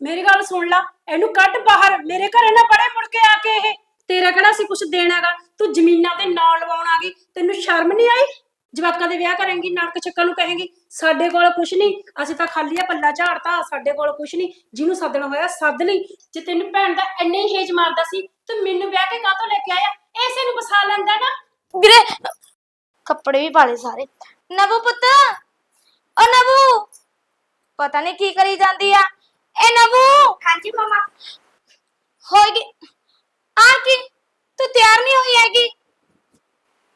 ਮੇਰੀ ਗੱਲ ਸੁਣ ਲਾ, ਇਹਨੂੰ ਕੱਢ ਬਾਹਰ, ਮੇਰੇ ਘਰੇ ਨਾ ਬੜੇ ਮੁੜ ਕੇ ਆ ਕੇ ਇਹ। ਤੇਰਾ ਕਿਹੜਾ ਸੀ ਕੁਝ ਦੇਣਾਗਾ ਤੂੰ ਜ਼ਮੀਨਾਂ ਤੇ ਨਾਂ ਲਵਾਉਣ ਆ ਗਈ, ਤੈਨੂੰ ਸ਼ਰਮ ਨਹੀਂ ਆਈ? ਜਵਾਕਾਂ ਦੇ ਵਿਆਹ ਕਰਾਂਗੀ ਨਾਨਕ ਚੱਕਾ ਨੂੰ ਕਹੇਂਗੀ, ਸਾਡੇ ਕੋਲ ਕੁਝ ਨਹੀਂ, ਅਸੀਂ ਤਾਂ ਖਾਲੀ ਆ ਪੱਲਾ ਝਾੜਤਾ, ਸਾਡੇ ਕੋਲ ਕੁਝ ਨਹੀਂ, ਜਿਹਨੂੰ ਸੱਦਣਾ ਹੋਇਆ ਸੱਦ ਲਈ। ਜੇ ਤੈਨੂੰ ਭੈਣ ਦਾ ਇੰਨੇ ਹੀ ਹੇਜ ਮਾਰਦਾ ਸੀ, ਤੇ ਮੈਨੂੰ ਵਿਆਹ ਕੇ ਕਾਹਤੋਂ ਲੈ ਕੇ ਆਇਆ? ਐਸੇ ਨੂੰ ਬਸਾ ਲੈਂਦਾ ਨਾ। ਵੀਰੇ, ਕੱਪੜੇ ਵੀ ਪਾਲੇ ਸਾਰੇ। ਨਵੂ ਪੁੱਤ, ਓ ਨਵੂ, ਪਤਾ ਨਹੀਂ ਕੀ ਕਰੀ ਜਾਂਦੀ ਆ? ਮਮਾ। ਹੋਏਗੀ। ਆ ਕੀ? ਤੂੰ ਤਿਆਰ ਨਹੀਂ ਹੋਈ ਹੈਗੀ?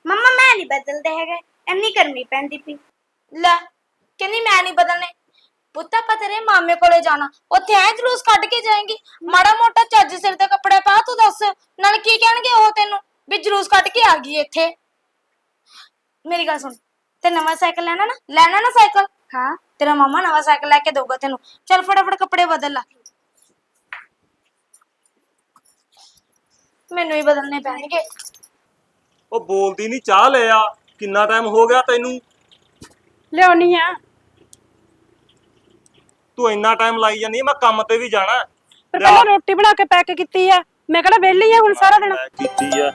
ਮੰਮਾ ਮੈਂ ਨਹੀਂ ਬਦਲਦੇ ਹੈਗੇ। ਇੰਨੀ ਗਰਮੀ ਪੈਂਦੀ ਪਈ। ਲੈ ਕਹਿੰਦੀ ਮੈਂ ਨਹੀਂ ਬਦਲਨੇ ਪੁੱਤ ਆਪਾਂ ਤੇਰੇ ਮਾਮੇ ਕੋਲੇ ਜਾਣਾ। ਉੱਥੇ ਐ ਜਲੂਸ ਕੱਢ ਕੇ ਜਾਏਂਗੀ। ਮਾੜਾ ਮੋਟਾ ਚੱਜ ਸਿਰ ਤੇ ਕੱਪੜੇ ਪਾ ਤੂੰ ਦੱਸ। ਨਾਲ ਕੀ ਕਹਿਣਗੇ ਉਹ ਤੈਨੂੰ? ਵੀ ਜਲੂਸ ਕੱਢ ਕੇ ਆ ਗਈ ਇੱਥੇ। ਮੇਰੀ ਗੱਲ ਸੁਣ। ਤੇ ਨਵਾਂ ਸਾਈਕਲ ਲੈਣਾ ਨਾ? ਲੈਣਾ ਨਾ ਸਾਈਕਲ? ਹਾਂ ਤੇਰਾ ਮਾਮਾ ਨਵਾਂ ਸਾਈਕਲ ਲੈ ਕੇ ਦਊਗਾ ਤੈਨੂੰ। ਚੱਲ ਫਟਾਫਟ ਕੱਪੜੇ ਬਦਲ ਲਾ। ਮੈਨੂੰ ਹੀ ਬਦਲਨੇ ਪੈਣਗੇ। ਉਹ ਬੋਲਦੀ ਨਹੀਂ ਚਾਹ ਲੈ ਆ। ਕਿੰਨਾ ਟਾਈਮ ਹੋ ਗਿਆ ਤੈਨੂੰ? ਲਿਆਉਣੀ ਆ। ਤੂੰ ਇੰਨਾ ਟਾਈਮ ਲਾਈ ਜਾਂਦੀ ਮੈਂ ਕੰਮ ਤੇ ਵੀ ਜਾਣਾ। ਹੈ। ਪਰ ਪਹਿਲਾਂ ਰੋਟੀ ਬਣਾ ਕੇ ਪੈਕ ਕੀਤੀ ਆ। ਮੈਂ ਕਿਹੜਾ ਵਿਹਲੀ ਆ ਹੁਣ ਸਾਰਾ ਦਿਨ। ਕੀਤੀ ਆ।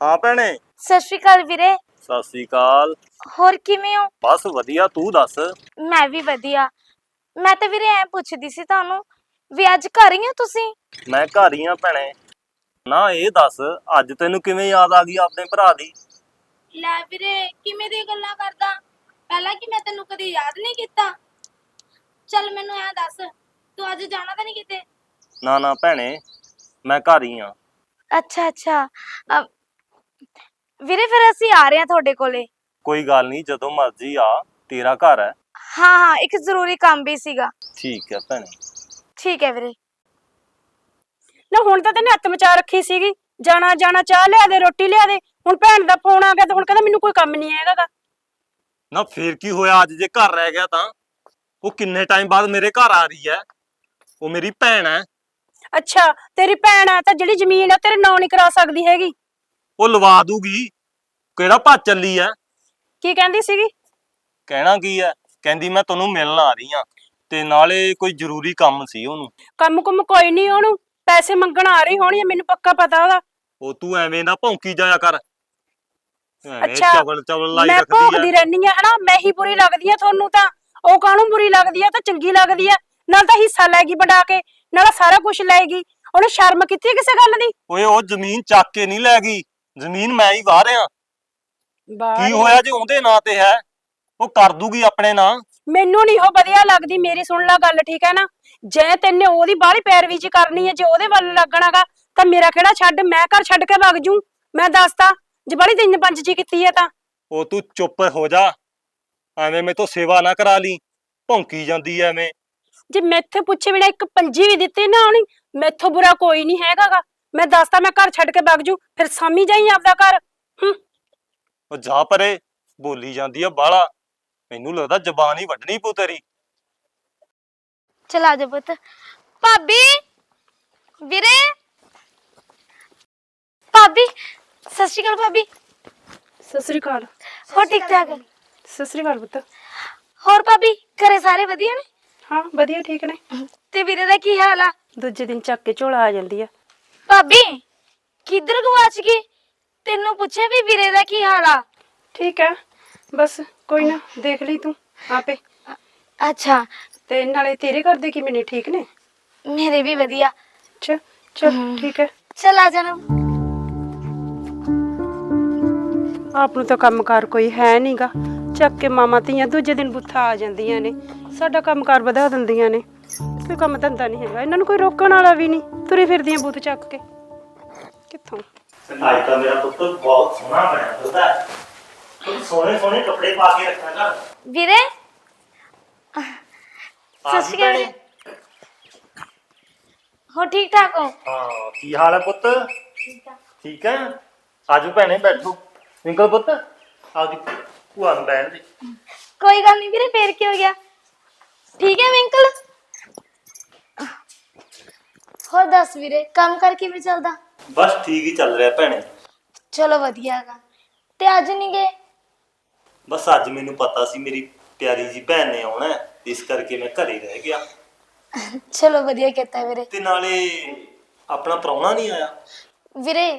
ਹਾਂ ਭੈਣੇ। ਸਤਿ ਸ਼੍ਰੀ ਅਕਾਲ ਵੀਰੇ। ਸਤਿ ਸ੍ਰੀ ਅਕਾਲ। ਹੋਰ ਕਿਵੇਂ ਹੋ? ਬਸ ਵਧੀਆ ਤੂੰ ਦੱਸ? ਮੈਂ ਵੀ ਵਧੀਆ। ਮੈਂ ਤਾਂ ਵੀਰੇ ਐ ਪੁੱਛਦੀ ਸੀ ਤੁਹਾਨੂੰ ਵੀ ਅੱਜ ਘਰ ਹੀ ਹੋ ਤੁਸੀਂ? ਮੈਂ ਘਰ ਹੀ ਆ ਭੈਣੇ। ਨਾ ਇਹ ਦੱਸ ਅੱਜ ਤੈਨੂੰ ਕਿਵੇਂ ਯਾਦ ਆ ਗਈ ਆਪਣੇ ਭਰਾ ਦੀ? ਲੈ ਵੀਰੇ ਕਿਵੇਂ ਦੀ ਗੱਲਾਂ ਕਰਦਾ? ਪਹਿਲਾਂ ਕਿ ਮੈਂ ਤੈਨੂੰ ਕਦੀ ਯਾਦ ਨਹੀਂ ਕੀਤਾ? ਚੱਲ ਮੈਨੂੰ ਐ ਦੱਸ ਤੂੰ ਅੱਜ ਜਾਣਾ ਤਾਂ ਨਹੀਂ ਕਿਤੇ? ਨਾ ਨਾ ਭੈਣੇ ਮੈਂ ਘਰ ਹੀ ਆ ਅੱਛਾ ਅੱਛਾ। ਅ, ਵੀਰੇ ਫਿਰ ਅਸੀਂ ਆ ਰਹੇ ਹਾਂ ਤੁਹਾਡੇ ਕੋਲੇ। ਕੋਈ ਗੱਲ ਨਹੀਂ ਜਦੋਂ ਮਰਜ਼ੀ ਆ ਤੇਰਾ ਘਰ ਹੈ। ਹਾਂ ਹਾਂ ਇੱਕ ਜ਼ਰੂਰੀ ਕੰਮ ਵੀ ਸੀਗਾ। ਠੀਕ ਹੈ ਭੈਣੇ। ਠੀਕ ਹੈ ਵੀਰੇ। ਨਾ ਹੁਣ ਤਾਂ ਤੈਨੇ ਹੱਥ ਮਚਾ ਰੱਖੀ ਸੀਗੀ। ਜਾਣਾ ਜਾਣਾ ਚਾਹ ਲਿਆ ਦੇ ਰੋਟੀ ਲਿਆ ਦੇ। ਹੁਣ ਭੈਣ ਦਾ ਫੋਨ ਆ ਗਿਆ ਤੇ ਹੁਣ ਕਹਿੰਦਾ ਮੈਨੂੰ ਕੋਈ ਕੰਮ ਨਹੀਂ ਹੈਗਾ ਗਾ। ਨਾ ਫੇਰ ਕੀ ਹੋਇਆ ਅੱਜ ਜੇ ਘਰ ਰਹਿ ਗਿਆ ਤਾਂ? ਉਹ ਕਿੰਨੇ ਟਾਈਮ ਬਾਅਦ ਮੇਰੇ ਘਰ ਆ ਰਹੀ ਹੈ? ਉਹ ਮੇਰੀ ਭੈਣ ਹੈ। ਅੱਛਾ ਤੇਰੀ ਭੈਣ ਆ ਤਾਂ ਜਿਹੜੀ ਜ਼ਮੀਨ ਆ ਤੇਰੇ ਨਾਂ ਨਹੀਂ ਕਰਾ ਸਕਦੀ ਹੈਗੀ। ਉਹ ਲਵਾ ਦੂਗੀ। ਕਿਹੜਾ ਭੱਜ ਚੱਲੀ ਹੈ ਕੀ ਕਹਿੰਦੀ ਸੀਗੀ? ਕਹਿਣਾ ਕੀ ਹੈ ਕਹਿੰਦੀ ਮੈਂ ਤੁਹਾਨੂੰ ਮਿਲਣ ਆ ਰਹੀ ਆ। ਤੇ ਨਾਲੇ ਕੋਈ ਜ਼ਰੂਰੀ ਕੰਮ ਸੀ ਉਹਨੂੰ। ਕੰਮ ਕੁਮ ਕੋਈ ਨਹੀਂ ਉਹਨੂੰ। ਪੈਸੇ ਮੰਗਣ ਆ ਰਹੀ ਹੋਣੀ ਮੈਨੂੰ ਪੱਕਾ ਪਤਾ ਉਹਦਾ। ਉਹ ਤੂੰ ਐਵੇਂ ਨਾ ਭੌਂਕੀ ਜਾਇਆ ਕਰ। ਐਵੇਂ ਅੱਛਾ, ਚਵਲ ਚਵਲ ਲਾਈ ਮੈਂ ਰੱਖਦੀ ਹੈ ਰਹਿਨੀ ਆ ਹਨਾ? ਮੈਂ ਹੀ ਬੁਰੀ ਲੱਗਦੀ ਆ ਤੁਹਾਨੂੰ ਤਾਂ। ਉਹ ਕਾਹਨੂੰ ਬੁਰੀ ਲੱਗਦੀ ਆ ਉਹ ਤਾਂ ਚੰਗੀ ਲੱਗਦੀ ਆ ਨਾਲ ਤਾਂ ਹਿੱਸਾ ਲੈਗੀ ਵਡਾ ਕੇ। ਨਾਲ ਸਾਰਾ ਕੁਝ ਲੈਗੀ ਉਹਨੂੰ ਸ਼ਰਮ ਕੀਤੀ ਆ ਕਿਸੇ ਗੱਲ ਦੀ? ਓਏ ਉਹ ਜ਼ਮੀਨ ਚੱਕ ਕੇ ਨਹੀਂ ਲੈ ਗਈ। ਜ਼ਮੀਨ ਮੈਂ ਹੀ ਵਾਹ ਰਿਆ ਕੀ ਹੋਇਆ ਜੇ? ਉਹਦੇ ਨਾਂ ਤੇ ਹੈ। ਉਹ ਕਰ ਦੂਗੀ ਆਪਣੇ ਨਾਂ। ਮੈਨੂੰ ਨਹੀਂ ਉਹ ਵਧੀਆ ਲੱਗਦੀ। ਮੇਰੀ ਸੁਣ ਲੈ ਗੱਲ ਠੀਕ ਹੈ ਨਾ? ਜੇ ਤੈਨੇ ਉਹਦੀ ਬਾਹਲੀ ਪੈਰਵੀ ਚ ਕਰਨੀ ਹੈ ਜੇ ਉਹਦੇ ਵੱਲ ਲੱਗਣਾਗਾ ਤਾਂ ਮੇਰਾ ਕਿਹੜਾ ਛੱਡ? ਮੈਂ ਘਰ ਛੱਡ ਕੇ ਵਗ ਜੂ। ਮੈਂ ਦੱਸਤਾ ਜੇ ਬਾਹਲੀ ਤਿੰਨ ਪੰਜ ਜੀ ਕੀਤੀ ਹੈ ਤਾਂ। ਉਹ ਤੂੰ ਚੁੱਪ ਹੋ ਜਾ। ਐਵੇਂ ਮੇਰੇ ਤੋਂ ਸੇਵਾ ਨਾ ਕਰਾ ਲਈ। ਭੌਂਕੀ ਜਾਂਦੀ ਐ ਐਵੇਂ। ਜੇ ਮੈਥੇ ਪੁੱਛੇ ਬਿਨਾ ਇੱਕ ਪੰਜੀ ਵੀ ਦਿੱਤੀ ਨਾ ਉਹਨੇ ਮੈਥੋਂ ਬੁਰਾ ਕੋਈ ਨਹੀਂ ਹੈਗਾਗਾ ਮੈਂ ਦੱਸਤਾ ਮੈਂ ਘਰ ਛੱਡ ਕੇ ਵਗ ਜੂ। ਫਿਰ ਸਾਮੀ ਜਾਈ ਆਪਦਾ ਘਰ। ਹੂੰ। ਉਹ ਜਾ ਪਰੇ ਬੋਲੀ ਜਾਂਦੀ ਆ ਬਾਲਾ ਮੈਨੂੰ ਲੱਗਦਾ ਜ਼ਬਾਨ ਹੀ ਵੱਢਣੀ ਪਊ ਤੇਰੀ। ਚਲ ਜਾ ਪੁੱਤ। ਭਾਬੀ ਵੀਰੇ। ਭਾਬੀ ਸਤਿ ਸ਼੍ਰੀ ਅਕਾਲ ਭਾਬੀ। ਸਤਿ ਸ੍ਰੀ ਅਕਾਲ। ਹੋਰ ਠੀਕ ਠਾਕ ਸਤਿ ਸ੍ਰੀ ਅਕਾਲ ਪੁੱਤ। ਹੋਰ ਭਾਬੀ ਘਰੇ ਸਾਰੇ ਵਧੀਆ ਨੇ? ਹਾਂ ਵਧੀਆ ਠੀਕ ਨੇ। ਤੇ ਵੀਰੇ ਦਾ ਕੀ ਹਾਲ ਆ? ਦੂਜੇ ਦਿਨ ਚੱਕ ਕੇ ਝੋਲਾ ਆ ਜਾਂਦੀ ਆ। ਭਾਬੀ ਕਿੱਧਰ ਗਵਾਚ ਗਈ? ਤੈਨੂੰ ਪੁੱਛਿਆ ਵੀ ਵੀਰੇ ਦਾ ਕੀ ਹਾਲ ਆ? ਠੀਕ ਹੈ ਬਸ ਕੋਈ ਨਾ ਦੇਖ ਲਈ ਤੂੰ ਆਪੇ। ਅੱਛਾ। ਤੇ ਨਾਲੇ ਤੇਰੇ ਘਰ ਦੇ ਕਿਵੇਂ ਨੇ ਠੀਕ ਨੇ? ਮੇਰੇ ਵੀ ਵਧੀਆ। ਅੱਛਾ ਚਲ ਠੀਕ ਹੈ ਚਲ ਆ ਜਾਣਾ। ਆਪ ਨੂੰ ਤਾਂ ਕੰਮਕਾਰ ਕੋਈ ਹੈ ਨਹੀਂਗਾ ਚੱਕ ਕੇ ਮਾਮਾ ਧੀਆਂ ਦੂਜੇ ਦਿਨ ਬੁੱਥਾ ਆ ਜਾਂਦੀਆਂ ਨੇ। ਸਾਡਾ ਕੰਮਕਾਰ ਵਧਾ ਦਿੰਦੀਆਂ ਨੇ। ਕੋਈ ਕੰਮ ਧੰਦਾ ਨਹੀਂ ਹੈਗਾ। ਇਹਨਾਂ ਨੂੰ ਕੋਈ ਰੋਕਣ ਵਾਲਾ ਵੀ ਨਹੀਂ। ਤੁਰੇ ਫਿਰਦੀਆਂ ਬੁੱਤ ਚੱਕ ਕੇ। ਕਿੱਥੋਂ? ਅੱਜ ਤਾਂ ਮੇਰਾ ਪੁੱਤ ਬਹੁਤ ਸੋਹਣਾ ਬਣਿਆ ਹੁੰਦਾ ਤੂੰ ਸੋਹਣੇ ਸੋਹਣੇ ਕੱਪੜੇ ਪਾ ਕੇ ਰੱਖਿਆ ਕਰ। ਵੀਰੇ ਆ ਸਤਿ ਸ਼੍ਰੀ ਅਕਾਲ ਵੀਰੇ। ਹੋ ਠੀਕ ਠਾਕ ਹੋ? ਹਾਂ ਕੀ ਹਾਲ ਹੈ ਪੁੱਤ? ਠੀਕ ਹੈ? ਆਜੋ ਭੈਣੇ ਬੈਠੋ। ਵਿੰਕਲ ਪੁੱਤ ਆਦੀ ਭੂਆ ਨੂੰ ਬੈਠ ਦੇ। ਕੋਈ ਗੱਲ ਨਹੀਂ ਵੀਰੇ ਫੇਰ ਕੀ ਹੋ ਗਿਆ? ਠੀਕ ਹੈ ਵਿੰਕਲ ਹੋਰ ਦੱਸ ਵੀਰੇ ਕੰਮ ਕਰ ਕਿਵੇਂ ਚੱਲਦਾ? ਬਸ ਠੀਕ ਹੀ ਚੱਲ ਰਿਹਾ ਭੈਣੇ। ਚਲੋ ਵਧੀਆ ਹੈਗਾ ਤੇ ਅੱਜ ਨਹੀਂ ਗਏ? ਬਸ ਅੱਜ ਮੈਨੂੰ ਪਤਾ ਸੀ ਮੇਰੀ ਪਿਆਰੀ ਜੀ ਭੈਣ ਨੇ ਆਉਣਾ ਹੈ, ਇਸ ਕਰਕੇ ਮੈਂ ਘਰੇ ਰਹਿ ਗਿਆ। ਚਲੋ ਵਧੀਆ ਕੀਤਾ ਵੀਰੇ। ਤੇ ਨਾਲੇ ਆਪਣਾ ਪ੍ਰਾਹੁਣਾ ਨਹੀਂ ਆਇਆ? ਵੀਰੇ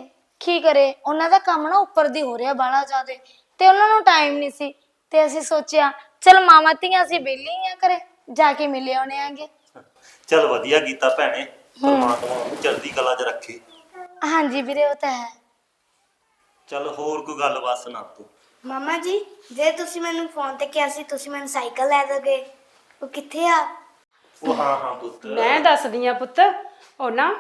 ਕੀ ਕਰੇ? ਉਹਨਾਂ ਦਾ ਕੰਮ ਨਾ ਉੱਪਰ ਦੀ ਹੋ ਰਿਹਾ ਬਾਲਾ ਜ਼ਿਆਦੇ ਤੇ ਉਹਨਾਂ ਨੂੰ ਟਾਈਮ ਨਹੀਂ ਸੀ। ਤੇ ਅਸੀਂ ਸੋਚਿਆ ਚਲ ਮਾਮਾ ਧੀਆਂ ਅਸੀਂ ਵਿਹਲੇ ਆ ਕਰੇ ਜਾ ਕੇ ਮਿਲੇ ਆਉਣੇ ਆਂਗੇ। ਚਲ ਵਧੀਆ ਕੀਤਾ ਭੈਣੇ ਪਰਮਾਤਮਾ ਚੜ੍ਹਦੀ ਕਲਾ 'ਚ ਰੱਖੇ। ਹਾਂਜੀ ਵੀਰੇ ਉਹ ਤਾਂ ਹੈ। ਚਲ ਹੋਰ ਕੋਈ ਗੱਲ ਬਸ ਨਾ ਤੂੰ। ਮਮਾ ਜੀ ਜੇ ਤੁਸੀਂ ਮੈਨੂੰ ਫੋਨ ਤੇ ਕਿਹਾ ਸੀ ਤੁਸੀਂ ਮੈਨੂੰ ਸਾਈਕਲ ਲੈ ਦੋਗੇ। ਉਹ ਕਿੱਥੇ ਆ? ਉਹ ਹਾਂ ਹਾਂ ਪੁੱਤ। ਮੈਂ ਦੱਸਦੀ ਆ ਪੁੱਤ ਉਹ ਨਾ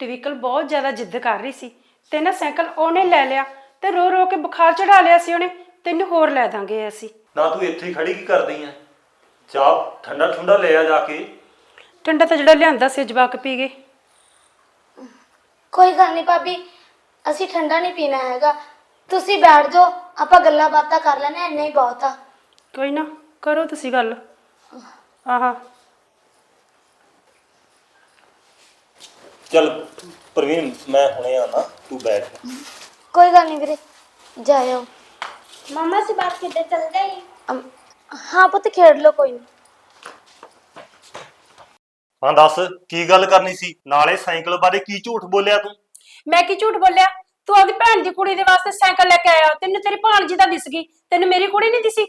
ਟਵਿਕਲ ਬਹੁਤ ਜ਼ਿਆਦਾ ਜਿੱਦ ਕਰ ਰਹੀ ਸੀ। ਤੇ ਨਾ ਸਾਈਕਲ ਉਹਨੇ ਲੈ ਲਿਆ ਤੇ ਰੋ ਰੋ ਕੇ ਬੁਖਾਰ ਚੜਾ ਲਿਆ ਸੀ ਉਹਨੇ ਤੈਨੂੰ ਹੋਰ ਲੈ ਦਾਂਗੇ ਅਸੀਂ। ਨਾ ਤੂੰ ਇੱਥੇ ਹੀ ਖੜੀ ਕੀ ਕਰਦੀ ਐ? ਚਾਹ ਠੰਡਾ ਠੰਡਾ ਲੈ ਆ ਜਾ ਕੇ। ਠੰਡਾ ਤਾਂ ਜਿਹੜਾ ਲਿਆਂਦਾ ਸੀ ਜਵਾਕ ਪੀ ਗਏ ਕੋਈ ਗੱਲ ਨਹੀਂ ਭਾਬੀ ਅਸੀਂ ਠੰਡਾ ਨਹੀਂ ਪੀਣਾ ਹੈਗਾ। ਤੁਸੀਂ ਬੈਠ ਜਾਓ ਆਪਾਂ ਗੱਲਾਂ ਬਾਤਾਂ ਕਰ ਲੈਣੇ ਇੰਨਾ ਹੀ ਬਹੁਤ ਆ। ਕੋਈ ਨਾ ਕਰੋ ਤੁਸੀਂ ਗੱਲ। ਆਹਾ। ਚਲ ਪ੍ਰਵੀਨ ਮੈਂ ਹੁਣੇ ਆਣਾ ਤੂੰ ਬੈਠ। ਕੋਈ ਗੱਲ ਨਹੀਂ ਵੀਰੇ ਜਾਇਓ। ਮਮਾ ਸੇ ਬਾਤ ਕਿੱਦਾਂ ਚੱਲ ਗਈ ਅਮ, ਹਾਂ ਪੁੱਤ ਖੇਡ ਲਓ ਕੋਈ ਨਹੀਂ ਹਾਂ ਦੱਸ ਕੀ ਗੱਲ ਕਰਨੀ ਸੀ? ਨਾਲੇ ਸਾਈਕਲ ਬਾਰੇ ਕੀ ਝੂਠ ਬੋਲਿਆ ਤੂੰ? ਮੈਂ ਕੀ ਝੂਠ ਬੋਲਿਆ? ਤੂੰ ਆਪਦੀ ਭੈਣ ਦੀ ਕੁੜੀ ਦੇ ਵਾਸਤੇ ਸਾਈਕਲ ਲੈ ਕੇ ਆਇਆ। ਤੈਨੂੰ ਤੇਰੀ ਭਾਣਜੀ ਦਾ ਦਿਸ ਗਈ। ਤੈਨੂੰ ਮੇਰੀ ਕੁੜੀ ਨਹੀਂ ਦਿਸੀ?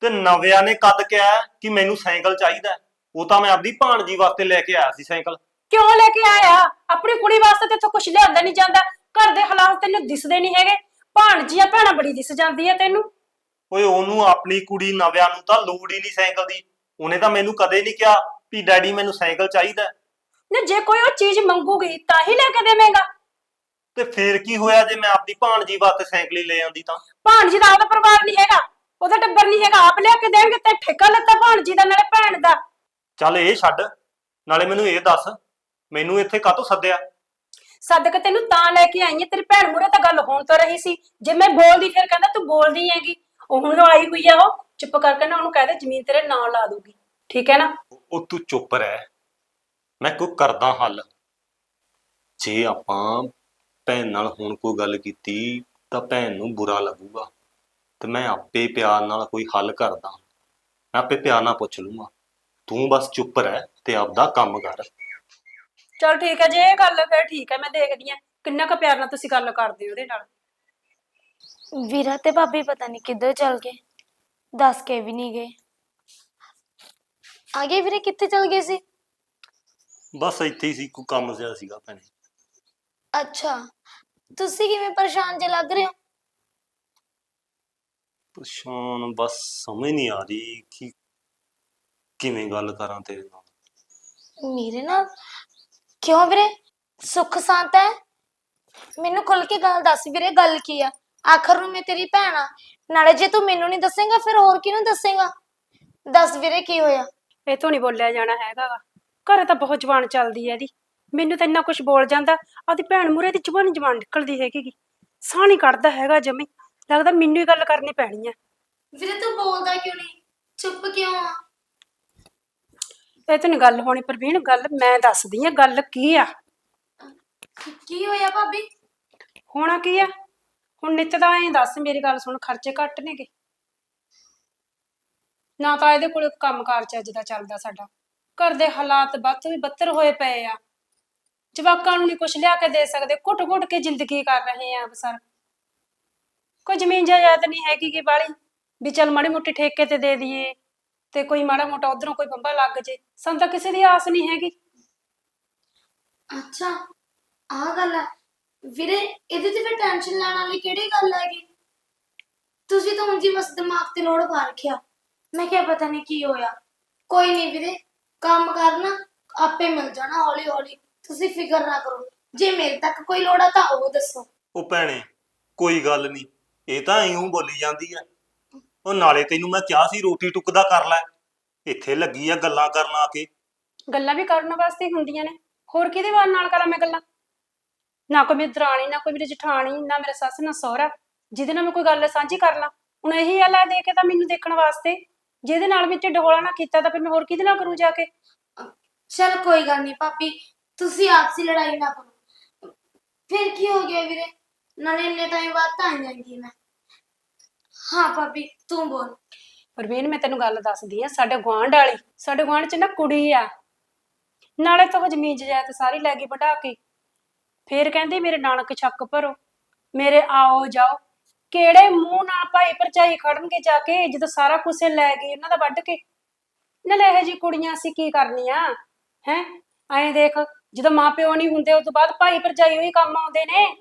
ਤੇ ਨਵਿਆਂ ਨੇ ਕਦ ਕਿਹਾ ਕਿ ਮੈਨੂੰ ਸਾਈਕਲ ਚਾਹੀਦਾ? ਉਹ ਤਾਂ ਮੈਂ ਆਪਦੀ ਭਾਣਜੀ ਵਾਸਤੇ ਲੈ ਕੇ ਆਇਆ ਸੀ ਸਾਈਕਲ। ਕਿਉਂ ਲੈ ਕੇ ਆਇਆ? ਆਪਣੀ ਕੁੜੀ ਵਾਸਤੇ ਤੇ ਇੱਥੋਂ ਕੁਝ ਲਿਆਂਦਾ ਨਹੀਂ ਜਾਂਦਾ। ਘਰ ਦੇ ਹਾਲਾਤ ਤੈਨੂੰ ਦਿਸਦੇ ਨਹੀਂ ਹੈਗੇ। ਭਾਣਜੀਆਂ ਭੈਣਾਂ ਬੜੀ ਦਿਸ ਜਾਂਦੀ ਹੈ ਤੈਨੂੰ। ਓਏ ਉਹਨੂੰ ਆਪਣੀ ਕੁੜੀ ਨਵਿਆਂ ਨੂੰ ਤਾਂ ਲੋੜ ਹੀ ਨਹੀਂ ਸਾਈਕਲ ਦੀ। ਉਹਨੇ ਤਾਂ ਮੈਨੂੰ ਕਦੇ ਨਹੀਂ ਕਿਹਾ ਵੀ ਡੈਡੀ ਮੈਨੂੰ ਸਾਈਕਲ ਚਾਹੀਦਾ। ਹੈ। ਨਾ ਜੇ ਕੋਈ ਉਹ ਚੀਜ਼ ਮੰਗੂਗੀ ਤਾਂ ਹੀ ਲੈ ਕੇ ਦੇਵੇਂਗਾ। ਤੇ ਫੇਰ ਕੀ ਹੋਇਆ ਜੇ ਮੈਂ ਆਪਦੀ ਭਾਣਜੀ ਵਾਸਤੇ ਸਾਈਕਲ ਹੀ ਲੈ ਆਂਦੀ ਤਾਂ? ਭਾਣਜੀ ਦਾ ਆਪਦਾ ਪਰਿਵਾਰ ਨਹੀਂ ਹੈਗਾ ਉਹਦਾ ਟੱਬਰ ਨਹੀਂ ਹੈਗਾ ਆਪ ਲਿਆ ਕੇ ਦੇਣਗੇ ਤੇ ਠੇਕਾ ਲੱਤਾ ਭਾਣਜੀ ਦਾ ਨਾਲੇ ਭੈਣ ਦਾ। ਚੱਲ ਇਹ ਛੱਡ ਨਾਲੇ ਮੈਨੂੰ ਇਹ ਦੱਸ ਮੈਨੂੰ ਇੱਥੇ ਕਾਹਤੋਂ ਸੱਦਿਆ? ਸਦਕ ਤੈਨੂੰ ਤਾਂ ਲੈ ਕੇ ਆਈ ਹੈ ਤੇਰੀ ਭੈਣ ਮੂਰੇ ਤਾਂ ਗੱਲ ਹੋਣ ਤੋਂ ਰਹੀ ਸੀ। ਜੇ ਮੈਂ ਬੋਲਦੀ ਫਿਰ ਕਹਿੰਦਾ ਤੂੰ ਬੋਲਦੀ ਹੈਗੀ। ਉਹ ਹੁਣ ਆਈ ਹੋਈ ਆ ਉਹ ਚੁੱਪ ਕਰਕੇ ਨਾ ਉਹਨੂੰ ਕਹਿ ਦੇ ਜ਼ਮੀਨ ਤੇਰੇ ਨਾਂ ਲਾ ਦੂਗੀ ਠੀਕ ਹੈ ਨਾ? ਉਹ ਤੂੰ ਚੁੱਪ ਰਹਿ। ਮੈਂ ਕੋਈ ਕਰਦਾ ਹੱਲ। ਜੇ ਆਪਾਂ ਭੈਣ ਨਾਲ ਹੁਣ ਕੋਈ ਗੱਲ ਕੀਤੀ ਤਾਂ ਭੈਣ ਨੂੰ ਬੁਰਾ ਲੱਗੂਗਾ। ਤੇ ਮੈਂ ਆਪੇ ਪਿਆਰ ਨਾਲ ਕੋਈ ਹੱਲ ਕਰਦਾ। ਮੈਂ ਆਪੇ ਪਿਆਰ ਨਾਲ ਪੁੱਛ ਲੂੰਗਾ। ਤੂੰ ਬਸ ਚੁੱਪ ਰਹਿ ਤੇ ਆਪਦਾ ਕੰਮ ਕਰ। ਚਲ ਠੀਕ ਹੈ ਜੇ ਇਹ ਗੱਲ ਹੈ ਫਿਰ ਠੀਕ ਹੈ ਮੈਂ ਦੇਖਦੀ ਆ ਕਿੰਨਾ ਕੁ ਪਿਆਰ ਨਾਲ ਤੁਸੀਂ ਗੱਲ ਕਰਦੇ ਹੋ ਉਹਦੇ ਨਾਲ। ਵੀਰਾ ਤੇ ਭਾਬੀ ਪਤਾ ਨਹੀਂ ਕਿੱਧਰ ਚਲ ਗਏ। ਦੱਸ ਕੇ ਵੀ ਨਹੀਂ ਗਏ। ਆਗੇ ਵੀਰੇ ਕਿੱਥੇ ਚਲ ਗਏ ਸੀ? ਬਸ ਇੱਥੇ ਹੀ ਸੀ ਕੋਈ ਕੰਮ ਜਿਹਾ ਸੀਗਾ ਭੈਣੇ। ਅੱਛਾ ਤੁਸੀਂ ਕਿਵੇਂ ਪਰੇਸ਼ਾਨ ਜੇ ਲੱਗ ਰਹੇ ਹੋ? ਪਰੇਸ਼ਾਨ ਬਸ ਸਮਝ ਨਹੀਂ ਆ ਰਹੀ ਕਿ ਕਿਵੇਂ ਗੱਲ ਕਰਾਂ ਤੇਰੇ ਨਾਲ। ਮੇਰੇ ਨਾਲ? ਕਿਉਂ ਵੀਰੇ? ਸੁੱਖ ਸ਼ਾਂਤ ਹੈ? ਮੈਨੂੰ ਖੁੱਲ ਕੇ ਗੱਲ ਦੱਸ ਵੀਰੇ ਗੱਲ ਕੀ ਆ? ਆਖਰ ਨੂੰ ਮੈਂ ਤੇਰੀ ਭੈਣ ਆ। ਨਾਲੇ ਜੇ ਤੂੰ ਮੈਨੂੰ ਨਹੀਂ ਦੱਸੇਂਗਾ ਫਿਰ ਹੋਰ ਕਿਹਨੂੰ ਦੱਸੇਂਗਾ? ਦੱਸ ਵੀਰੇ ਕੀ ਹੋਇਆ? ਇਹ ਤੋਂ ਨਹੀਂ ਬੋਲਿਆ ਜਾਣਾ ਹੈਗਾ ਗਾ। ਘਰੇ ਤਾਂ ਬਹੁਤ ਜ਼ਬਾਨ ਚੱਲਦੀ ਹੈ ਇਹਦੀ। ਮੈਨੂੰ ਤਾਂ ਇੰਨਾ ਕੁਝ ਬੋਲ ਜਾਂਦਾ ਆਦੀ ਭੈਣ ਮੂਰੇ ਦੀ ਜ਼ਬਾਨ ਜ਼ਬਾਨ ਨਿਕਲਦੀ ਹੈਗੀ। ਸਾਹ ਨਹੀਂ ਕੱਢਦਾ ਹੈਗਾ ਜਮੀ। ਲੱਗਦਾ ਮੈਨੂੰ ਹੀ ਗੱਲ ਕਰਨੀ ਪੈਣੀ ਹੈ ਵੀਰੇ ਤੂੰ ਬੋਲਦਾ ਕਿਉਂ ਨਹੀਂ ਚੁੱਪ ਕਿਉਂ ਆ? ਇਹ ਤਾਂ ਨਹੀਂ ਗੱਲ ਹੋਣੀ ਪ੍ਰਵੀਨ ਗੱਲ ਮੈਂ ਦੱਸਦੀ ਆ ਗੱਲ ਕੀ ਆ? ਕੀ ਹੋਇਆ ਭਾਬੀ? ਹੋਣਾ ਕੀ ਆ? ਹੁਣ ਨਿੱਤ ਦਾ ਐਂ ਦੱਸ ਮੇਰੀ ਗੱਲ ਸੁਣ ਖਰਚੇ ਘੱਟ ਨੇਗੇ। ਨਾ ਤਾਂ ਇਹਦੇ ਕੋਲ ਕੰਮਕਾਰ ਚੱਜ ਦਾ ਚੱਲਦਾ ਸਾਡਾ। ਘਰ ਦੇ ਹਾਲਾਤ ਬੱਤ ਵੀ ਬੱਤਰ ਹੋਏ ਪਏ ਆ। ਜਵਾਕਾਂ ਨੂੰ ਨਹੀਂ ਕੁਝ ਲਿਆ ਕੇ ਦੇ ਸਕਦੇ ਘੁੱਟ ਘੁੱਟ ਕੇ ਜ਼ਿੰਦਗੀ ਕਰ ਰਹੇ ਆ ਬਸਰ ਕੋਈ ਜ਼ਮੀਨ ਜਾਇਦਾਦ ਨਹੀਂ ਹੈਗੀ ਕਿ ਬਾਲੀ ਵੀ ਚਲ ਮਾੜੀ ਮੋਟੀ ਠੇਕੇ ਤੇ ਦੇ ਦਈਏ, ਤੇ ਕੋਈ ਮਾੜਾ ਮੋਟਾ ਉਧਰੋਂ ਕੋਈ ਬੰਬਾ ਲੱਗ ਜੇ। ਸਾਨੂੰ ਤਾਂ ਕਿਸੇ ਦੀ ਆਸ ਨਹੀਂ ਹੈਗੀ। ਅੱਛਾ, ਆਹ ਗੱਲ ਆ। ਵੀਰੇ, ਇਹਦੇ ਤੇ ਫਿਰ ਟੈਨਸ਼ਨ ਲੈਣ ਵਾਲੀ ਕਿਹੜੀ ਗੱਲ ਹੈਗੀ? ਤੁਸੀਂ ਤਾਂ ਉਂਝ ਹੀ ਬਸ ਦਿਮਾਗ ਤੇ ਲੋੜ ਪਾ ਰੱਖਿਆ। ਮੈਂ ਕਿਹਾ ਪਤਾ ਨਹੀਂ ਕੀ ਹੋਇਆ। ਕੋਈ ਨਹੀਂ ਵੀਰੇ ਕੰਮ ਕਰਨਾ ਆਪੇ ਮਿਲ ਜਾਣਾ ਹੌਲੀ ਹੌਲੀ ਤੁਸੀਂ ਫਿਕਰ ਨਾ ਕਰੋ। ਜੇ ਮੇਰੇ ਤੱਕ ਕੋਈ ਲੋੜ ਆ ਤਾਂ ਉਹ ਦੱਸੋ। ਉਹ ਭੈਣੇ ਕੋਈ ਗੱਲ ਨਹੀਂ ਇਹ ਤਾਂ ਇਉਂ ਬੋਲੀ ਜਾਂਦੀ ਐ ਉਹ ਨਾਲੇ ਤੈਨੂੰ ਮੈਂ ਕਿਹਾ ਸੀ ਰੋਟੀ ਟੁੱਕਦਾ ਕਰ ਲੈ। ਇੱਥੇ ਲੱਗੀ ਆ ਗੱਲਾਂ ਕਰਨ ਆ ਕੇ। ਗੱਲਾਂ ਵੀ ਕਰਨ ਵਾਸਤੇ ਹੀ ਹੁੰਦੀਆਂ ਨੇ। ਹੋਰ ਕਿਹਦੇ ਵਾਰ ਨਾਲ ਕਰਾਂ ਮੈਂ ਗੱਲਾਂ? ਨਾ ਕੋਈ ਮੇਰੀ ਦਰਾਣੀ ਨਾ ਕੋਈ ਮੇਰੀ ਜਠਾਣੀ ਨਾ ਮੇਰੇ ਸੱਸ ਨਾ ਸਹੁਰਾ। ਜਿਹਦੇ ਨਾਲ ਮੈਂ ਕੋਈ ਗੱਲ ਸਾਂਝੀ ਕਰ ਲਾਂ। ਹੁਣ ਇਹੀ ਆ ਲੈ ਦੇ ਕੇ ਤਾਂ ਮੈਨੂੰ ਦੇਖਣ ਵਾਸਤੇ। ਜਿਹਦੇ ਨਾਲ ਵੀ ਢਿੱਡ ਹੌਲਾ ਨਾ ਕੀਤਾ ਤਾਂ ਫਿਰ ਮੈਂ ਹੋਰ ਕਿਹਦੇ ਨਾਲ ਕਰੂੰ ਜਾ ਕੇ? ਚਲ ਕੋਈ ਗੱਲ ਨਹੀਂ ਭਾਬੀ ਤੁਸੀਂ ਆਪਸੀ ਲੜਾਈ ਨਾ ਕਰੋ। ਫਿਰ ਕੀ ਹੋ ਗਿਆ ਵੀਰੇ? ਨਾਲੇ ਇੰਨੇ ਟਾਈਮ ਬਾਅਦ ਤਾਂ ਆਈ ਜਾਂਗੀ ਮੈਂ। ਹਾਂ ਭਾਬੀ ਤੂੰ ਬੋਲ। ਪ੍ਰਵੀਨ ਮੈਂ ਤੈਨੂੰ ਗੱਲ ਦੱਸਦੀ ਆ ਸਾਡੇ ਗੁਆਂਢ ਵਾਲੀ ਸਾਡੇ ਗੁਆਂਢ 'ਚ ਨਾ ਕੁੜੀ ਆ। ਨਾਲੇ ਤਾਂ ਉਹ ਜ਼ਮੀਨ ਜਾਇਦਾਦ ਸਾਰੀ ਲੈ ਗਈ ਵਢਾ ਕੇ। ਫੇਰ ਕਹਿੰਦੀ ਮੇਰੇ ਨਾਨਕ ਛੱਕ ਭਰੋ। ਮੇਰੇ ਆਓ ਜਾਓ। ਕਿਹੜੇ ਮੂੰਹ ਨਾਲ ਭਾਈ ਭਰਜਾਈ ਖੜਨਗੇ ਜਾ ਕੇ? ਜਦੋਂ ਸਾਰਾ ਕੁਝ ਲੈ ਗਏ ਇਹਨਾਂ ਦਾ ਵੱਢ ਕੇ। ਨਾਲੇ ਇਹੋ ਜੀ ਕੁੜੀਆਂ ਅਸੀਂ ਕੀ ਕਰਨੀਆਂ? ਹੈ? ਐਂ ਦੇਖ, ਜਦੋਂ ਮਾਪਿਓ ਨਹੀਂ ਹੁੰਦੇ ਉਸ ਤੋਂ ਬਾਅਦ ਭਾਈ ਭਰਜਾਈ ਹੋਈ ਕੰਮ ਆਉਂਦੇ ਨੇ।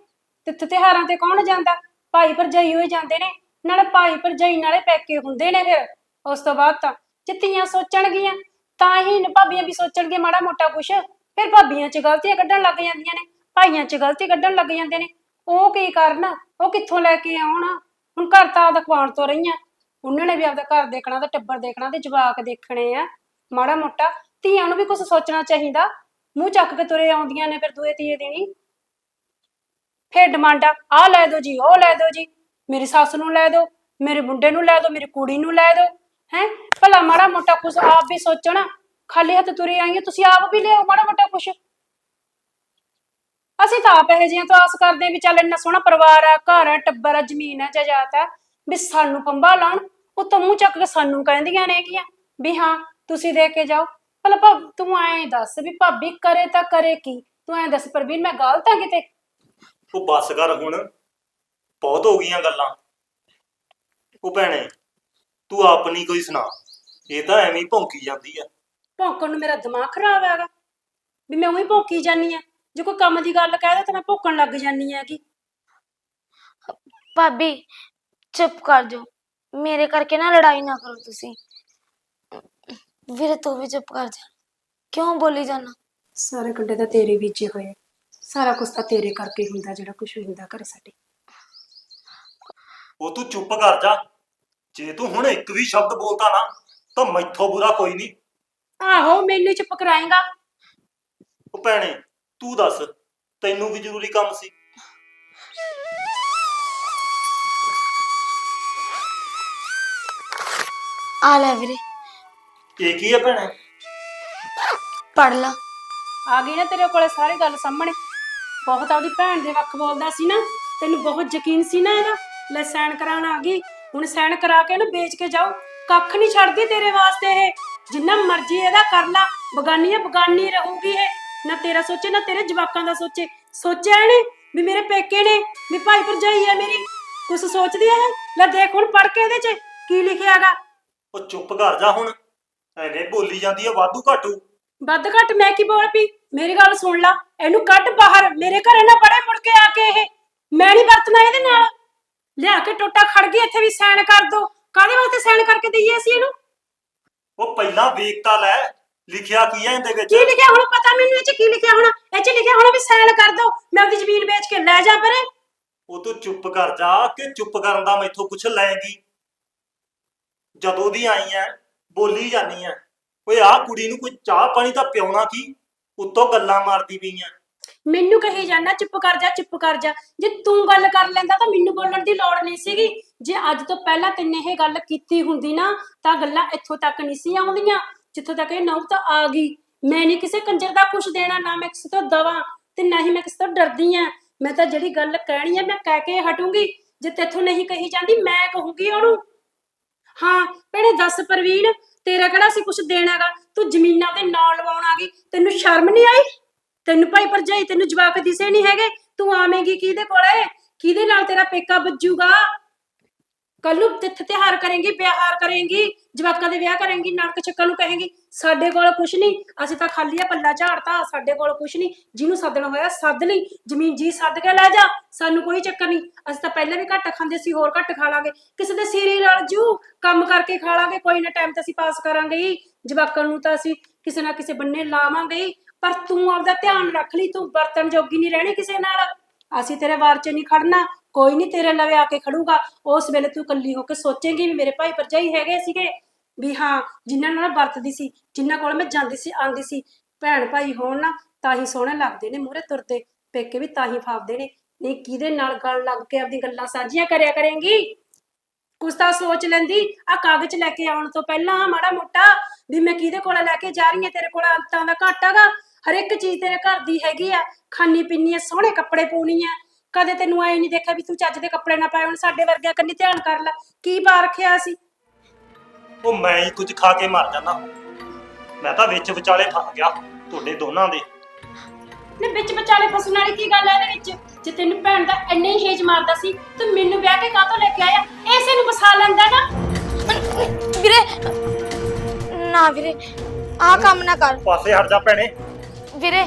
ਤਿੱਥ ਤਿਹਾਰਾਂ ਤੇ ਕੌਣ ਜਾਂਦਾ? ਭਾਈ ਭਰਜਾਈ ਹੋਈ ਜਾਂਦੇ ਨੇ। ਨਾਲੇ ਭਾਈ ਭਰਜਾਈ ਨਾਲੇ ਪੈਕੇ ਹੁੰਦੇ ਨੇ ਫਿਰ। ਉਸ ਤੋਂ ਬਾਅਦ ਤਾਂ ਜਿੱਤੀਆਂ ਸੋਚਣਗੀਆਂ, ਤਾਂ ਹੀ ਨ- ਭਾਬੀਆਂ ਵੀ ਸੋਚਣਗੇ ਮਾੜਾ ਮੋਟਾ ਕੁਛ। ਫਿਰ ਭਾਬੀਆਂ 'ਚ ਗਲਤੀਆਂ ਕੱਢਣ ਲੱਗ ਜਾਂਦੀਆਂ ਨੇ, ਭਾਈਆਂ 'ਚ ਗਲਤੀ ਕੱਢਣ ਲੱਗ ਜਾਂਦੇ ਨੇ। ਉਹ ਕੀ ਕਰਨ? ਉਹ ਕਿੱਥੋਂ ਲੈ ਕੇ ਆਉਣ? ਹੁਣ ਘਰ ਤਾਂ ਆਪਦਾ ਖਵਾਉਣ ਤੋਂ ਰਹੀਆਂ ਉਹਨਾਂ ਨੇ ਵੀ ਆਪਦਾ ਘਰ ਦੇਖਣਾ ਤੇ ਟੱਬਰ ਦੇਖਣਾ ਤੇ ਜਵਾਕ ਦੇਖਣੇ ਆ। ਮਾੜਾ ਮੋਟਾ ਧੀਆਂ ਨੂੰ ਵੀ ਕੁਝ ਸੋਚਣਾ ਚਾਹੀਦਾ। ਮੂੰਹ ਚੱਕ ਕੇ ਤੁਰੇ ਆਉਂਦੀਆਂ ਨੇ ਫਿਰ ਦੂਏ ਤੀਏ ਦਿਨੀ। ਫਿਰ ਡਿਮਾਂਡਾਂ ਆ ਲੈ ਦਿਓ ਜੀ, ਉਹ ਲੈ ਦਿਓ ਜੀ। ਮੇਰੀ ਸੱਸ ਨੂੰ ਲੈ ਦਿਓ ਮੇਰੇ ਮੁੰਡੇ ਨੂੰ ਲੈ ਦਿਓ ਮੇਰੀ ਕੁੜੀ ਨੂੰ ਲੈ ਦਿਓ ਹੈ? ਭਲਾ ਮਾੜਾ ਮੋਟਾ ਕੁਝ ਆਪ ਵੀ ਸੋਚਣਾ। ਖਾਲੀ ਹੱਥ ਤੁਰੇ ਆਈਆਂ ਤੁਸੀਂ ਆਪ ਵੀ ਲਿਆਓ ਮਾੜਾ ਮੋਟਾ ਕੁਝ ਅਸੀਂ ਤਾਂ ਆਪ ਇਹ ਜਿਹੀਆਂ ਤੋਂ ਆਸ ਕਰਦੇ ਹਾਂ ਵੀ ਚੱਲ ਇੰਨਾ ਸੋਹਣਾ ਪਰਿਵਾਰ ਆ ਘਰ ਆ ਟੱਬਰ ਆ ਜ਼ਮੀਨ ਆ ਜਾਇਦਾਦ ਆ ਵੀ ਸਾਨੂੰ ਪੰਬਾ ਲਾਉਣ। ਉਹ ਤਾਂ ਮੂੰਹ ਚੱਕ ਕੇ ਸਾਨੂੰ ਕਹਿੰਦੀਆਂ ਨੇ ਕੀਆਂ ਵੀ ਹਾਂ ਤੁਸੀਂ ਦੇ ਕੇ ਜਾਓ। ਭਲਾ ਭਾ- ਤੂੰ ਐਂ ਦੱਸ ਵੀ ਭਾਬੀ ਕਰੇ ਤਾਂ ਕਰੇ ਕੀ? ਤੂੰ ਐਂ ਦੱਸ ਪ੍ਰਵੀਨ ਮੈਂ ਗਲਤ ਆ ਕਿਤੇ? ਉਹ ਬੱਸ ਕਰ ਹੁਣ। ਬਹੁਤ ਹੋ ਗਈਆਂ ਗੱਲਾਂ। ਉਹ ਭੈਣੇ ਤੂੰ ਆਪ ਨਹੀਂ ਕੋਈ ਸੁਣਾ। ਇਹ ਤਾਂ ਐਵੇਂ ਹੀ ਭੌਂਕੀ ਜਾਂਦੀ ਆ। ਭੌਂਕਣ ਨੂੰ ਮੇਰਾ ਦਿਮਾਗ ਖਰਾਬ ਹੈਗਾ। ਵੀ ਮੈਂ ਉਹੀ ਭੌਂਕੀ ਜਾਨੀ ਆ। ਜੇ ਕੋਈ ਕੰਮ ਦੀ ਗੱਲ ਕਹਿ ਦੇ ਤਾਂ ਮੈਂ ਭੌਂਕਣ ਲੱਗ ਜਾਨੀ ਆ ਕਿ। ਭਾਬੀ ਚੁੱਪ ਕਰ ਜਾਓ। ਮੇਰੇ ਕਰਕੇ ਨਾ ਲੜਾਈ ਨਾ ਕਰੋ ਤੁਸੀਂ। ਵੀਰੇ ਤੂੰ ਵੀ ਚੁੱਪ ਕਰ ਜਾ। ਕਿਉਂ ਬੋਲੀ ਜਾਣਾ ਸਾਰੇ ਕੰਡੇ ਤਾਂ ਤੇਰੇ ਵਿੱਚ ਹੀ ਹੋਏ। ਸਾਰਾ ਕੁਝ ਤਾਂ ਤੇਰੇ ਕਰਕੇ ਹੁੰਦਾ ਜਿਹੜਾ ਕੁਝ ਹੁੰਦਾ ਘਰੇ ਸਾਡੇ। ਉਹ ਤੂੰ ਚੁੱਪ ਕਰ ਜਾ। ਜੇ ਤੂੰ ਹੁਣ ਇੱਕ ਵੀ ਸ਼ਬਦ ਬੋਲਤਾ ਨਾ ਤਾਂ ਮੈਥੋਂ ਬੁਰਾ ਕੋਈ ਨਹੀਂ। ਆਹੋ ਮੈਨੂੰ ਚੁੱਪ ਕਰਾਏਗਾ। ਉਹ ਭੈਣੇ ਤੂੰ ਦੱਸ ਤੈਨੂੰ ਵੀ ਜ਼ਰੂਰੀ ਕੰਮ ਸੀ। ਆ ਲੈ ਵੀਰੇ। ਇਹ ਕੀ ਹੈ ਭੈਣੇ? ਪੜ ਲਾ। ਆ ਗਈ ਨਾ ਤੇਰੇ ਕੋਲੇ ਸਾਰੀ ਗੱਲ ਸਾਹਮਣੇ। ਬਹੁਤ ਆਪਦੀ ਭੈਣ ਦੇ ਵੱਖ ਬੋਲਦਾ ਸੀ ਨਾ ਤੈਨੂੰ ਬਹੁਤ ਯਕੀਨ ਸੀ ਨਾ ਇਹਦਾ। ਲੈ ਸਾਈਨ ਕਰਾਉਣ ਆ ਗਈ। ਹੁਣ ਸਾਈਨ ਕਰਾ ਕੇ ਇਹਨੂੰ ਵੇਚ ਕੇ ਜਾਓ। ਕੱਖ ਨਹੀਂ ਛੱਡਦੀ ਤੇਰੇ ਵਾਸਤੇ ਇਹ। ਜਿੰਨਾ ਮਰਜ਼ੀ ਇਹਦਾ ਕਰ ਲਾ। ਬਗਾਨੀ ਹੈ ਬਗਾਨੀ ਰਹੂਗੀ ਇਹ। ਨਾ ਤੇਰਾ ਸੋਚੇ ਨਾ ਤੇਰੇ ਜਵਾਕਾਂ ਦਾ ਸੋਚੇ। ਸੋਚਿਆ ਇਹਨੇ ਵੀ ਮੇਰੇ ਪੇਕੇ ਨੇ ਵੀ ਭਾਈ ਭਰਜਾਈ ਹੈ ਮੇਰੀ। ਕੁਛ ਸੋਚਦੀ ਹੈ? ਇਹ? ਲੈ ਦੇਖ ਹੁਣ ਪੜ ਕੇ ਇਹਦੇ 'ਚ ਕੀ ਲਿਖਿਆਗਾ? ਉਹ ਚੁੱਪ ਕਰ ਜਾ ਹੁਣ। ਐਨੇ ਬੋਲੀ ਜਾਂਦੀ ਆ ਵਾਧੂ ਘਾਟੂ। ਵੱਧ ਘੱਟ ਮੈਂ ਕੀ ਬੋਲ ਪਈ? ਮੇਰੀ ਗੱਲ ਸੁਣ ਲਾ ਇਹਨੂੰ ਕੱਢ ਬਾਹਰ। ਮੇਰੇ ਘਰੇ ਨਾ ਬੜੇ ਮੁੜ ਕੇ ਆ ਕੇ ਇਹ। ਮੈਂ ਨਹੀਂ ਵਰਤਣਾ ਇਹਦੇ ਨਾਲ। ਲਿਆ ਕੇ ਟੋਟਾ ਖੜ ਗਈ ਇੱਥੇ ਵੀ ਸਾਈਨ ਕਰ ਦੋ। ਕਾਹਦੇ ਵਾਸਤੇ ਸਾਈਨ ਕਰਕੇ ਦਈਏ ਅਸੀਂ ਇਹਨੂੰ? ਉਹ ਪਹਿਲਾਂ ਵੇਖ ਤਾਂ ਲੈ। ਲਿਖਿਆ ਕੀ ਹੈ ਇਹਦੇ ਵਿੱਚ? ਕੀ ਲਿਖਿਆ ਹੁਣ? ਪਤਾ ਮੈਨੂੰ ਇਹ ਚ ਕੀ ਲਿਖਿਆ ਹੋਣਾ? ਇਹ ਚ ਲਿਖਿਆ ਹੋਣਾ ਵੀ ਸਾਈਨ ਕਰ ਦੋ। ਮੈਂ ਆਪਣੀ ਜ਼ਮੀਨ ਵੇਚ ਕੇ ਲੈ ਜਾ ਪਰੇ। ਉਹ ਤੂੰ ਚੁੱਪ ਕਰ ਜਾ ਕਿ ਚੁੱਪ ਕਰਨ ਦਾ ਮੈਥੋਂ ਕੁਛ ਲੈਗੀ। ਜਦੋਂ ਦੀ ਆਈ ਐ ਬੋਲੀ ਜਾਨੀ ਐ। ਓਏ ਆਹ ਕੁੜੀ ਨੂੰ ਕੋਈ ਚਾਹ ਪਾਣੀ ਤਾਂ ਪਿਉਣਾ ਕੀ? ਉੱਤੋਂ ਗੱਲਾਂ ਮਾਰਦੀ ਪਈਆਂ ਮੈਨੂੰ ਕਹੀ ਜਾਣਾ ਚੁੱਪ ਕਰ ਜਾ ਚੁੱਪ ਕਰ ਜਾ। ਜੇ ਤੂੰ ਗੱਲ ਕਰ ਲੈਂਦਾ ਤਾਂ ਮੈਨੂੰ ਬੋਲਣ ਦੀ ਲੋੜ ਨਹੀਂ ਸੀਗੀ। ਜੇ ਅੱਜ ਤੋਂ ਪਹਿਲਾਂ ਤੈਨੇ ਇਹ ਗੱਲ ਕੀਤੀ ਹੁੰਦੀ ਨਾ ਤਾਂ ਗੱਲਾਂ ਇੱਥੋਂ ਤੱਕ ਨਹੀਂ ਸੀ ਆਉਂਦੀਆਂ। ਜਿੱਥੋਂ ਤੱਕ ਇਹ ਨੌਬਤ ਆ ਗਈ। ਮੈਂ ਨਹੀਂ ਕਿਸੇ ਕੰਜਰ ਦਾ ਕੁਝ ਦੇਣਾ, ਨਾ ਮੈਂ ਕਿਸੇ ਤੋਂ ਦਵਾ ਤੇ ਨਾ ਹੀ ਮੈਂ ਕਿਸੇ ਤੋਂ ਡਰਦੀ ਆ। ਮੈਂ ਤਾਂ ਜਿਹੜੀ ਗੱਲ ਕਹਿਣੀ ਹੈ ਮੈਂ ਕਹਿ ਕੇ ਹਟੂੰਗੀ। ਜੇ ਤੇਥੋਂ ਨਹੀਂ ਕਹੀ ਜਾਂਦੀ, ਮੈਂ ਕਹੂੰਗੀ ਉਹਨੂੰ। ਹਾਂ, ਭੈਣੇ ਦੱਸ ਪ੍ਰਵੀਨ, ਤੇਰਾ ਕਿਹੜਾ ਸੀ ਕੁਝ ਦੇਣਾਗਾ ਤੂੰ ਜ਼ਮੀਨਾਂ ਦੇ ਨਾਂ ਲਵਾਉਣ ਆ ਗਈ। ਤੈਨੂੰ ਸ਼ਰਮ ਨਹੀਂ ਆਈ? ਤੈਨੂੰ ਭਾਈ ਭਰਜਾਈ, ਤੈਨੂੰ ਜਵਾਕ ਦਿਸੇ ਨਹੀਂ ਹੈਗੇ? ਤੂੰ ਆਵੇਂਗੀ ਕਿਹਦੇ ਕੋਲੇ? ਕਿਹਦੇ ਨਾਲ ਤੇਰਾ ਪੇਕਾ ਵੱਜੂਗਾ? ਕੱਲ ਨੂੰ ਤਿੱਥ ਤਿਹਾਰ ਕਰੇਂਗੀ, ਵਿਆਹਾਰ ਕਰੇਂਗੀ, ਜਵਾਕਾਂ ਦੇ ਵਿਆਹ ਕਰੇਂਗੀ, ਨਾਨਕ ਚੱਕਾ ਨੂੰ ਕਹੇਂਗੀ, ਸਾਡੇ ਕੋਲ ਕੁਛ ਨਹੀਂ, ਅਸੀਂ ਤਾਂ ਖਾਲੀ ਆ ਪੱਲਾ ਝਾੜਤਾ, ਸਾਡੇ ਕੋਲ ਕੁਛ ਨਹੀਂ, ਜਿਹਨੂੰ ਸੱਦਣਾ ਹੋਇਆ ਸੱਦ ਲਈ, ਜ਼ਮੀਨ ਜੀ ਸੱਦ ਕੇ ਲੈ ਜਾ, ਸਾਨੂੰ ਕੋਈ ਚੱਕਰ ਨਹੀਂ, ਅਸੀਂ ਤਾਂ ਪਹਿਲਾਂ ਵੀ ਘੱਟ ਖਾਂਦੇ ਸੀ, ਹੋਰ ਘੱਟ ਖਾ ਲਾਂਗੇ, ਕਿਸੇ ਦੇ ਸਿਰੇ ਰਲ ਜੂ, ਕੰਮ ਕਰਕੇ ਖਾ ਲਾਂਗੇ, ਕੋਈ ਨਾ ਟਾਈਮ ਤੇ ਅਸੀਂ ਪਾਸ ਕਰਾਂਗੇ ਹੀ, ਜਵਾਕਾਂ ਨੂੰ ਤਾਂ ਅਸੀਂ ਕਿਸੇ ਨਾ ਕਿਸੇ ਬੰਨੇ ਲਾਵਾਂਗੇ ਹੀ, ਪਰ ਤੂੰ ਆਪਦਾ ਧਿਆਨ ਰੱਖ ਲਈ, ਤੂੰ ਬਰਤਨ ਜੋਗੀ ਨਹੀਂ ਰਹਿਣੀ ਕਿਸੇ ਨਾਲ, ਅਸੀਂ ਤੇਰੇ ਵਾਰ ਚ ਨਹੀਂ ਖੜਨਾ ਕੋਈ ਨਹੀਂ ਤੇਰੇ ਲਵੇ ਆ ਕੇ ਖੜੂਗਾ। ਉਸ ਵੇਲੇ ਤੂੰ ਇਕੱਲੀ ਹੋ ਕੇ ਸੋਚੇਂਗੀ ਵੀ ਮੇਰੇ ਭਾਈ ਭਰਜਾਈ ਹੈਗੇ ਸੀਗੇ। ਵੀ ਹਾਂ, ਜਿਨ੍ਹਾਂ ਨਾਲ ਵਰਤਦੀ ਸੀ, ਜਿਨ੍ਹਾਂ ਕੋਲ ਮੈਂ ਜਾਂਦੀ ਸੀ ਆਂਦੀ ਸੀ। ਭੈਣ ਭਾਈ ਹੋਣ ਨਾ, ਤਾਂ ਹੀ ਸੋਹਣੇ ਲੱਗਦੇ ਨੇ ਮੂਹਰੇ ਤੁਰਦੇ। ਪੇਕੇ ਵੀ ਤਾਂ ਹੀ ਫਾਵਦੇ ਨੇ। ਨਹੀਂ, ਕਿਹਦੇ ਨਾਲ ਗੱਲ ਲੱਗ ਕੇ ਆਪਦੀ ਗੱਲਾਂ ਸਾਂਝੀਆਂ ਕਰਿਆ ਕਰੇਂਗੀ? ਕੁਛ ਤਾਂ ਸੋਚ ਲੈਂਦੀ। ਆ ਕਾਗਜ਼ ਲੈ ਕੇ ਆਉਣ ਤੋਂ ਪਹਿਲਾਂ ਮਾੜਾ ਮੋਟਾ ਵੀ ਮੈਂ ਕਿਹਦੇ ਕੋਲ ਲੈ ਕੇ ਜਾ ਰਹੀ ਹਾਂ? ਤੇਰੇ ਕੋਲ ਅੰਤਾਂ ਦਾ ਘਾਟ ਹੈਗਾ ਹਰ ਇੱਕ ਚੀਜ਼ ਤੇਰੇ ਘਰ ਦੀ ਹੈਗੀ ਆ। ਖਾਣੀ ਪੀਣੀ ਆ, ਸੋਹਣੇ ਕੱਪੜੇ ਪਾਉਣੀ ਆ। ਕਦੇ ਤੈਨੂੰ ਐ ਨਹੀਂ ਦੇਖਿਆ ਵੀ ਤੂੰ ਚੱਜ ਦੇ ਕੱਪੜੇ ਨਾ ਪਾਏ ਹੁਣ ਸਾਡੇ ਵਰਗਿਆਂ ਕੰਨੀ ਧਿਆਨ ਕਰ ਲੈ। ਕੀ ਪਾ ਰੱਖਿਆ ਸੀ? ਉਹ ਮੈਂ ਹੀ ਕੁਝ ਖਾ ਕੇ ਮਰ ਜਾਣਾ। ਮੈਂ ਤਾਂ ਵਿੱਚ ਵਿਚਾਲੇ ਫਸ ਗਿਆ ਤੁਹਾਡੇ ਦੋਨਾਂ ਦੇ। ਨੇ ਵਿੱਚ ਵਿਚਾਲੇ ਫਸਣ ਵਾਲੀ ਕੀ ਗੱਲ ਹੈ ਇਹਦੇ ਵਿੱਚ? ਜੇ ਤੈਨੂੰ ਭੈਣ ਦਾ ਇੰਨੇ ਹੀ ਹੇਜ ਮਾਰਦਾ ਸੀ ਤੂੰ ਮੈਨੂੰ ਵਿਆਹ ਕੇ ਕਾਹਤੋਂ ਲੈ ਕੇ ਆਇਆ? ਐਸੇ ਨੂੰ ਵਸਾ ਲੈਂਦਾ ਨਾ। ਵੀਰੇ ਨਾ ਵੀਰੇ ਆਹ ਕੰਮ ਨਾ ਕਰ। ਪਾਸੇ ਹਟ ਜਾ ਭੈਣੇ। ਵੀਰੇ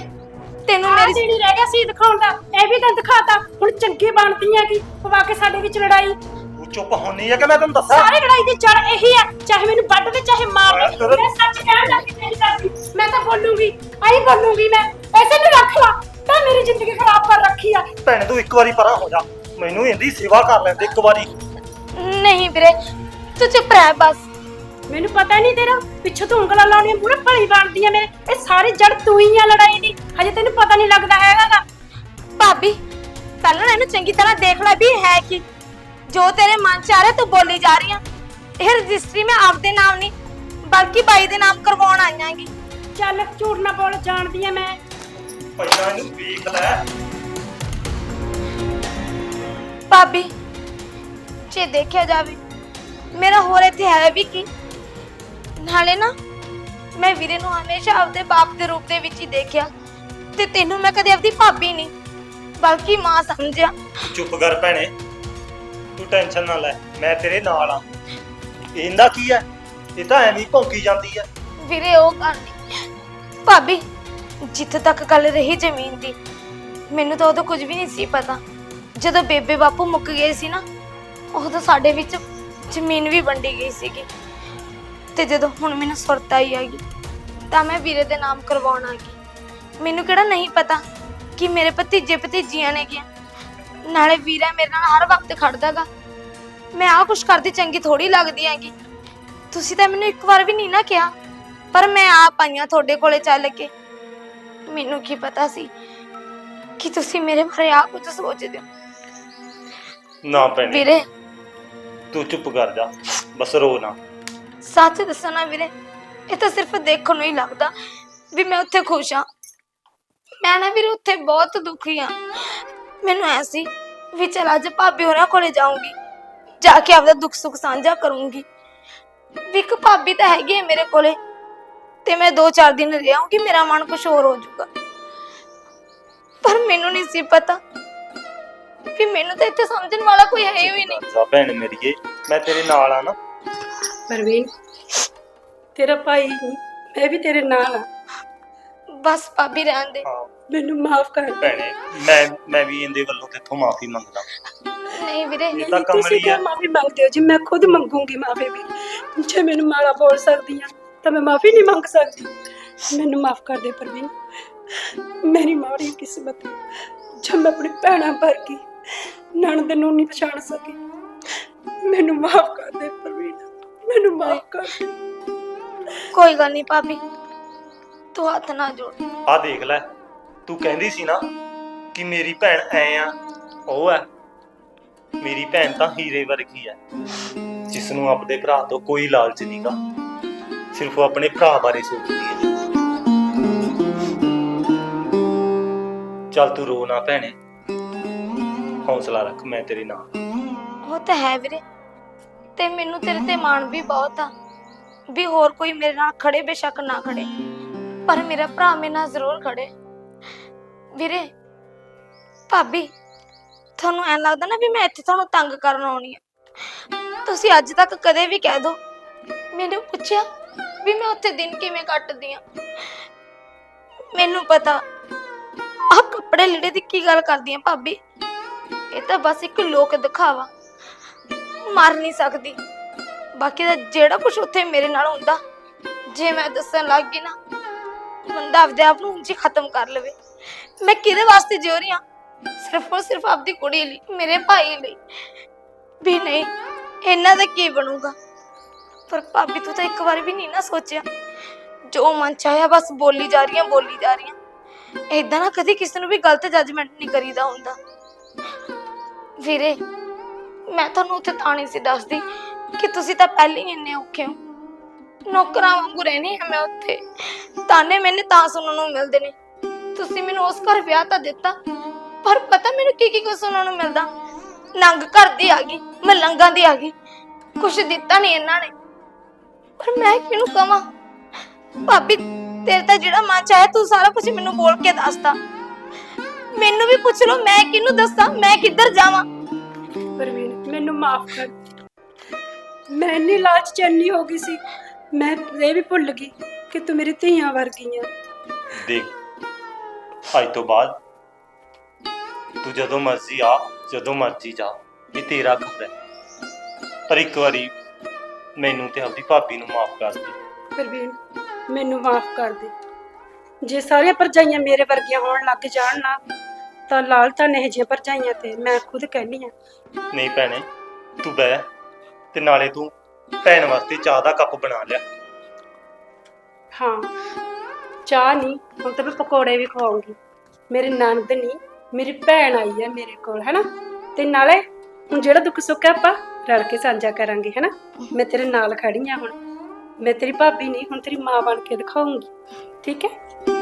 ਤੈਨੂੰ ਮੇਰੀ ਮੇਰੀ ਜਿਹੜੀ ਰਹਿ ਗਿਆ ਸੀ ਦਿਖਾਉਣ ਦਾ ਇਹ ਵੀ ਤਾਂ ਦਿਖਾਤਾ। ਹੁਣ ਚੰਗੀ ਬਣਦੀ ਹੈ ਕਿ ਪਵਾ ਕੇ ਸਾਡੇ ਵਿੱਚ ਲੜਾਈ। ਤੂੰ ਚੁੱਪ ਹੋਣੀ ਹੈ ਕਿ ਮੈਂ ਤੈਨੂੰ ਦੱਸਾਂ? ਸਾਰੇ ਲੜਾਈ ਦੀ ਜੜ ਇਹੀ ਆ ਚਾਹੇ ਮੈਨੂੰ ਵੱਢ ਦੇ ਚਾਹੇ ਮਾਰ ਦੇ। ਤੇਰੇ- ਮੈਂ ਸੱਚ ਕਹਿਣ ਲੱਗ ਕੇ ਨਹੀਂ ਕਰਦੀ ਮੈਂ ਤਾਂ ਬੋਲੂੰਗੀ ਆਈ ਬੋਲੂੰਗੀ ਮੈਂ। ਐਸੇ ਨੂੰ ਰੱਖ ਲਾ। ਤਾਂ ਮੇਰੀ ਜ਼ਿੰਦਗੀ ਖਰਾਬ ਕਰ ਰੱਖੀ ਆ। ਭੈਣੇ ਤੂੰ ਇੱਕ ਵਾਰੀ ਪਰਾਂ ਹੋ ਜਾ। ਮੈਨੂੰ ਇਹਦੀ ਸੇਵਾ ਕਰ ਲੈਂਦੇ ਇੱਕ ਵਾਰੀ। ਨਹੀਂ ਵੀਰੇ ਤੂੰ ਚੁੱਪ ਰਹਿ ਬਸ। ਮੈਨੂੰ ਪਤਾ ਨਹੀਂ ਤੇਰਾ ਪਿੱਛੋਂ ਤੂੰ ਉਂਗਲਾਂ ਲਾਉਣੀਆਂ ਮੂਰੇ ਭਲੀ ਬਣਦੀ ਆ ਮੇਰੇ। ਇਹ ਸਾਰੀ ਜੜ ਤੂੰ ਹੀ ਆ ਲੜਾਈ ਦੀ। ਹਜੇ ਤੈਨੂੰ ਪਤਾ ਨਹੀਂ ਲੱਗਦਾ ਹੈਗਾ ਗਾ। ਭਾਬੀ ਪਹਿਲਾਂ ਨਾ ਇਹਨੂੰ ਚੰਗੀ ਤਰ੍ਹਾਂ ਦੇਖ ਲੈ ਵੀ ਇਹ ਹੈ ਕੀ। ਜੋ ਤੇਰੇ ਮਨ ਚ ਆ ਰਿਹਾ ਤੂੰ ਬੋਲੀ ਜਾ ਰਹੀ ਆ। ਇਹ ਰਜਿਸਟਰੀ ਮੈਂ ਆਪਦੇ ਨਾਮ ਨਹੀਂ ਬਲਕਿ ਬਾਈ ਦੇ ਨਾਮ ਕਰਵਾਉਣ ਆਈਆਂਗੀ ਚੱਲ ਝੂਠ ਨਾ ਬੋਲ ਜਾਣਦੀ ਆ ਮੈਂ। ਪਹਿਲਾਂ ਇਹਨੂੰ ਵੇਖ ਲੈ। ਭਾਬੀ ਜੇ ਦੇਖਿਆ ਜਾਵੇ ਮੇਰਾ ਹੋਰ ਇੱਥੇ ਹੈ ਵੀ ਕੀ? ਨਾਲੇ ਨਾ ਮੈਂ ਵੀਰੇ ਨੂੰ ਹਮੇਸ਼ਾ ਆਪਦੇ ਬਾਪ ਦੇ ਰੂਪ ਦੇ ਵਿੱਚ ਹੀ ਦੇਖਿਆ ਤੇ ਤੈਨੂੰ ਮੈਂ ਕਦੇ ਆਪਦੀ ਭਾਬੀ ਨਹੀਂ ਬਲਕਿ ਮਾਂ ਸਮਝਿਆ। ਚੁੱਪ ਕਰ ਭੈਣੇ ਤੂੰ ਟੈਨਸ਼ਨ ਨਾ ਲੈ ਮੈਂ ਤੇਰੇ ਨਾਲ ਆ ਇਹਦਾ ਕੀ ਹੈ? ਇਹ ਤਾਂ ਐਵੇਂ ਹੀ ਭੌਂਕੀ ਜਾਂਦੀ ਹੈ। ਵੀਰੇ ਉਹ ਗੱਲ ਨਹੀਂ ਭਾਬੀ ਜਿੱਥੇ ਤੱਕ ਗੱਲ ਰਹੀ ਜ਼ਮੀਨ ਦੀ ਮੈਨੂੰ ਤਾਂ ਉਦੋਂ ਕੁਝ ਵੀ ਨਹੀਂ ਸੀ ਪਤਾ। ਜਦੋਂ ਬੇਬੇ ਬਾਪੂ ਮੁੱਕ ਗਏ ਸੀ ਨਾ ਉਦੋਂ ਸਾਡੇ ਵਿੱਚ ਜ਼ਮੀਨ ਵੀ ਵੰਡੀ ਗਈ ਸੀਗੀ। ਤੇ ਜਦੋਂ ਹੁਣ ਮੈਨੂੰ ਸੁਰਤ ਆਈ ਹੈਗੀ ਤਾਂ ਮੈਂ ਵੀਰੇ ਦੇ ਨਾਮ ਕਰਵਾਉਣ ਆ ਗਈ। ਮੈਨੂੰ ਕਿਹੜਾ ਨਹੀਂ ਪਤਾ ਕਿ ਮੇਰੇ ਭਤੀਜੇ ਭਤੀਜੀਆਂ ਨੇ ਗਿਆ ਨਾਲੇ ਵੀਰਾ ਮੇਰੇ ਨਾਲ ਹਰ ਵਕਤ ਖੜਦਾਗਾ ਮੈਂ ਆਹ ਕੁਛ ਕਰਦੀ ਚੰਗੀ ਥੋੜੀ ਲੱਗਦੀ ਹੈਗੀ। ਤੁਸੀਂ ਤਾਂ ਮੈਨੂੰ ਇੱਕ ਵਾਰ ਵੀ ਨਹੀਂ ਨਾ ਕਿਹਾ ਪਰ ਮੈਂ ਆਪ ਆਈਆਂ ਤੁਹਾਡੇ ਕੋਲੇ ਚੱਲ ਕੇ। ਮੈਨੂੰ ਕੀ ਪਤਾ ਸੀ ਕਿ ਤੁਸੀਂ ਮੇਰੇ ਬਾਰੇ ਆ ਕੁਝ ਸੋਚਦੇ ਹੋ। ਨਾ ਭੈਣੇ। ਵੀਰੇ। ਤੂੰ ਚੁੱਪ ਕਰ ਜਾ। ਬਸ ਰੋ ਨਾ। ਸੱਚ ਦੱਸਣਾ ਨਾ ਵੀਰੇ, ਇਹ ਤਾਂ ਸਿਰਫ ਦੇਖਣ ਨੂੰ ਹੀ ਲੱਗਦਾ ਵੀ ਮੈਂ ਉੱਥੇ ਖੁਸ਼ ਹਾਂ। ਮੈਂ ਨਾ ਵੀਰੇ ਉੱਥੇ ਬਹੁਤ ਦੁਖੀ ਹਾਂ। ਮੈਨੂੰ ਐ ਵੀ ਚਲ ਅੱਜ ਭਾਬੀ ਹੋਰਾਂ ਕੋਲੇ ਜਾਊਂਗੀ, ਜਾ ਕੇ ਆਪਦਾ ਦੁੱਖ ਸੁੱਖ ਸਾਂਝਾ ਕਰੂੰਗੀ। ਵੀ ਇੱਕ ਭਾਬੀ ਤਾਂ ਹੈਗੀ ਹੈ ਮੇਰੇ ਕੋਲੇ, ਤੇ ਮੈਂ 2-4 ਦਿਨ ਰਹਾਂਗੀ, ਮੇਰਾ ਮਨ ਕੁਝ ਹੋਰ ਹੋ ਜਾਊਗਾ। ਪਰ ਮੈਨੂੰ ਨਹੀਂ ਸੀ ਪਤਾ ਕਿ ਮੈਨੂੰ ਤਾਂ ਇੱਥੇ ਸਮਝਣ ਵਾਲਾ ਕੋਈ ਹੈ ਹੀ ਨਹੀਂ। ਭੈਣ ਮੇਰੀਏ, ਮੈਂ ਤੇਰੇ ਨਾਲ ਆ ਨਾ। ਪਰਵੀਨ ਤੇਰਾ ਭਾਈ ਮੈਂ ਵੀ ਤੇਰੇ ਨਾਲ ਆ ਬਸ ਭਾਬੀ ਰਹਿਣ ਦੇ। ਹਾਂ। ਮੈਨੂੰ ਮਾਫ ਕਰ ਦੇ। ਭੈਣੇ ਮੈਂ ਮੈਂ ਵੀ ਇਹਦੇ ਵੱਲੋਂ ਤੇਥੋਂ ਮਾਫੀ ਮੰਗਦਾ। ਨਹੀਂ ਵੀਰੇ ਇਹ ਤਾਂ ਤੁਸੀਂ ਕਮਲੀ ਕਿਉਂ ਆ ਮਾਫੀ ਮੰਗਦੇ ਹੋ? ਜੀ ਮੈਂ ਖੁਦ ਮੰਗੂੰਗੀ ਮਾਫੀ ਵੀ ਜੇ ਮੈਨੂੰ ਮਾੜਾ ਬੋਲ ਸਕਦੀ ਆ ਤਾਂ ਮੈਂ ਮਾਫੀ ਨਹੀਂ ਮੰਗ ਸਕਦੀ। ਮੈਨੂੰ ਮਾਫ ਕਰ ਦੇ ਪਰਵੀਨ। ਮੇਰੀ ਮਾੜੀ ਕਿਸਮਤ ਜਦ ਮੈਂ ਆਪਣੀ ਭੈਣਾਂ ਵਰਗੀ ਨਣਦ ਨੂੰ ਨਹੀਂ ਪਛਾਣ ਸਕੀ ਮੈਨੂੰ ਮਾਫ ਕਰ ਦੇ ਪਰਵੀਨ। ਮੈਨੂੰ ਮਾਫ ਕਰ ਦੇ। ਕੋਈ ਗੱਲ ਨਹੀਂ ਭਾਬੀ ਤੂੰ ਹੱਥ ਨਾ ਜੋੜ। ਆ ਦੇਖ ਲੈ ਤੂੰ ਕਹਿੰਦੀ ਸੀ ਨਾ ਕਿ ਮੇਰੀ ਭੈਣ ਐ ਆ ਉਹ ਐ। ਮੇਰੀ ਭੈਣ ਤਾਂ ਹੀਰੇ ਵਰਗੀ ਐ ਜਿਸ ਨੂੰ ਆਪਣੇ ਭਰਾ ਤੋਂ ਕੋਈ ਲਾਲਚ ਨਹੀਂਗਾ ਸਿਰਫ ਉਹ ਆਪਣੇ ਭਰਾ ਬਾਰੇ ਸੋਚਦੀ ਹੈ ਚੱਲ ਤੂੰ ਰੋ ਨਾ ਭੈਣੇ। ਹੌਸਲਾ ਰੱਖ ਮੈਂ ਤੇਰੇ ਨਾਲ। ਉਹ ਤਾਂ ਹੈ ਵੀਰੇ। ਤੇ ਮੈਨੂੰ ਤੇਰੇ ਤੇ ਮਾਣ ਵੀ ਬਹੁਤ ਆ, ਵੀ ਹੋਰ ਕੋਈ ਮੇਰੇ ਨਾਲ ਖੜੇ ਬੇਸ਼ੱਕ ਨਾ ਖੜੇ। ਪਰ ਮੇਰਾ ਭਰਾ ਮੇਰੇ ਨਾਲ ਜ਼ਰੂਰ ਖੜੇ। ਵੀਰੇ, ਭਾਬੀ, ਤੁਹਾਨੂੰ ਐਂ ਲੱਗਦਾ ਨਾ ਵੀ ਮੈਂ ਇੱਥੇ ਤੁਹਾਨੂੰ ਤੰਗ ਕਰਨ ਆਉਣੀ ਆ। ਤੁਸੀਂ ਅੱਜ ਤੱਕ ਕਦੇ ਵੀ ਕਹਿ ਦੋ, ਮੈਨੂੰ ਪੁੱਛਿਆ ਵੀ ਮੈਂ ਉੱਥੇ ਦਿਨ ਕਿਵੇਂ ਕੱਟਦੀ ਆ। ਮੈਨੂੰ ਪਤਾ, ਆਹ ਕੱਪੜੇ ਲੀੜੇ ਦੀ ਕੀ ਗੱਲ ਕਰਦੀ ਆ ਭਾਬੀ। ਇਹ ਤਾਂ ਬਸ ਇੱਕ ਲੋਕ ਦਿਖਾਵਾ। ਮਰ ਨਹੀਂ ਸਕਦੀ। ਬਾਕੀ ਦਾ ਜਿਹੜਾ ਕੁਝ ਉੱਥੇ ਮੇਰੇ ਨਾਲ ਹੁੰਦਾ, ਜੇ ਮੈਂ ਦੱਸਣ ਲੱਗ ਗਈ ਨਾ, ਬੰਦਾ ਆਪਦੇ ਆਪ ਨੂੰ ਉਂਝ ਖਤਮ ਕਰ ਲਵੇ। ਮੈਂ ਕਿਹਦੇ ਵਾਸਤੇ ਜਿਉ ਰਹੀ ਹਾਂ? ਸਿਰਫ ਔਰ ਸਿਰਫ ਆਪਦੀ ਕੁੜੀ ਲਈ, ਮੇਰੇ ਭਾਈ ਲਈ। ਵੀ ਨਹੀਂ, ਇਹਨਾਂ ਦਾ ਕੀ ਬਣੂਗਾ? ਪਰ ਭਾਬੀ, ਤੂੰ ਤਾਂ ਇੱਕ ਵਾਰ ਵੀ ਨਹੀਂ ਨਾ ਸੋਚਿਆ। ਜੋ ਮਨ ਚਾਹਿਆ, ਬਸ ਬੋਲੀ ਜਾ ਰਹੀਆਂ, ਬੋਲੀ ਜਾ ਰਹੀਆਂ। ਏਦਾਂ ਨਾ ਕਦੀ ਕਿਸੇ ਨੂੰ ਵੀ ਗਲਤ ਜੱਜਮੈਂਟ ਨਹੀਂ ਕਰੀਦਾ ਹੁੰਦਾ। ਵੀਰੇ ਮੈਂ ਤੁਹਾਨੂੰ ਉੱਥੇ ਤਾਂ ਨਹੀਂ ਸੀ ਦੱਸਦੀ ਕਿ ਤੁਸੀਂ ਤਾਂ ਪਹਿਲੇ ਹੀ ਇੰਨੇ ਔਖੇ ਹੋ। ਨੌਕਰਾਂ ਵਾਂਗੂ ਰਹਿਣੀ ਹੈ ਮੈਂ ਉੱਥੇ। ਤਾਨੇ ਮੈਨੂੰ ਤਾਂ ਸੁਣਨ ਨੂੰ ਮਿਲਦੇ ਨੇ। ਤੁਸੀਂ ਮੈਨੂੰ ਉਸ ਘਰ ਵਿਆਹ ਤਾਂ ਦਿੱਤਾ, ਪਰ ਪਤਾ ਮੈਨੂੰ ਕੀ ਕੀ ਕੁਝ ਸੁਣਨ ਨੂੰ ਮਿਲਦਾ। ਨੰਗ ਘਰ ਦੀ ਆ ਗਈ ਮਲੰਗਾਂ ਦੀ ਆ ਗਈ। ਕੁਛ ਦਿੱਤਾ ਨਹੀਂ ਇਹਨਾਂ ਨੇ। ਪਰ ਮੈਂ ਕਿਹਨੂੰ ਕਵਾਂ? ਭਾਬੀ, ਤੇਰੇ ਤਾਂ ਜਿਹੜਾ ਮਨ ਚਾਹੇ ਤੂੰ ਸਾਰਾ ਕੁਝ ਮੈਨੂੰ ਬੋਲ ਕੇ ਦੱਸਦਾ ਮੈਨੂੰ ਵੀ ਪੁੱਛ ਲਓ, ਮੈਂ ਕਿਹਨੂੰ ਦੱਸਾਂ? ਮੈਂ ਕਿੱਧਰ ਜਾਵਾਂ? ਮੈਨੂੰ ਮਾਫ ਕਰ ਮੈਂ ਇੰਨੀ ਲਾਲਚ ਚੰਨੀ ਹੋ ਗਈ ਸੀ। ਮੈਂ ਇਹ ਵੀ ਭੁੱਲ ਗਈ ਕਿ ਤੂੰ ਮੇਰੀ ਧੀਆਂ ਵਰਗੀ ਆ। ਦੇਖ ਅੱਜ ਤੋਂ ਬਾਅਦ ਤੂੰ ਜਦੋਂ ਮਰਜ਼ੀ ਆ ਜਦੋਂ ਮਰਜ਼ੀ ਜਾ ਇਹ ਤੇਰਾ ਘਰ ਹੈ। ਪਰ ਇੱਕ ਵਾਰੀ ਮੈਨੂੰ ਤੇ ਆਪਦੀ ਭਾਬੀ ਨੂੰ ਮਾਫ ਕਰ ਦੇ। ਪ੍ਰਵੀਨ ਮੈਨੂੰ ਮਾਫ ਕਰ ਦੇ। ਜੇ ਸਾਰੀਆਂ ਪਰਜਾਈਆਂ ਮੇਰੇ ਵਰਗੀਆਂ ਹੋਣ ਲੱਗ ਜਾਣ ਨਾ ਤਾਂ ਲਾਲ ਤਾਂ ਇਹ ਜਿਹੀਆਂ ਪਰਜਾਈਆਂ ਤੇ ਮੈਂ ਖੁਦ ਕਹਿਨੀ ਆ ਨਹੀਂ ਭੈਣੇ, ਤੂੰ ਬਹਿ ਤੇ ਨਾਲੇ ਤੂੰ ਭੈਣ ਵਾਸਤੇ ਚਾਹ ਦਾ ਕੱਪ ਬਣਾ ਲਿਆ। ਹਾਂ, ਚਾਹ ਨਹੀਂ, ਹੁਣ ਤਾਂ ਮੈਂ ਪਕੌੜੇ ਵੀ ਖਵਾਉਂਗੀ। ਮੇਰੀ ਨਣਦ ਨਹੀਂ ਮੇਰੀ ਭੈਣ ਆਈ ਹੈ ਮੇਰੇ ਕੋਲ, ਹੈਨਾ? ਤੇ ਨਾਲੇ ਹੁਣ ਜਿਹੜਾ ਦੁੱਖ ਸੁੱਖ ਹੈ ਆਪਾਂ ਰਲ ਕੇ ਸਾਂਝਾ ਕਰਾਂਗੇ, ਹੈਨਾ? ਮੈਂ ਤੇਰੇ ਨਾਲ ਖੜੀ ਆ ਹੁਣ। ਮੈਂ ਤੇਰੀ ਭਾਬੀ ਨਹੀਂ ਹੁਣ ਤੇਰੀ ਮਾਂ ਬਣ ਕੇ ਦਿਖਾਉਂਗੀ। ਠੀਕ ਹੈ?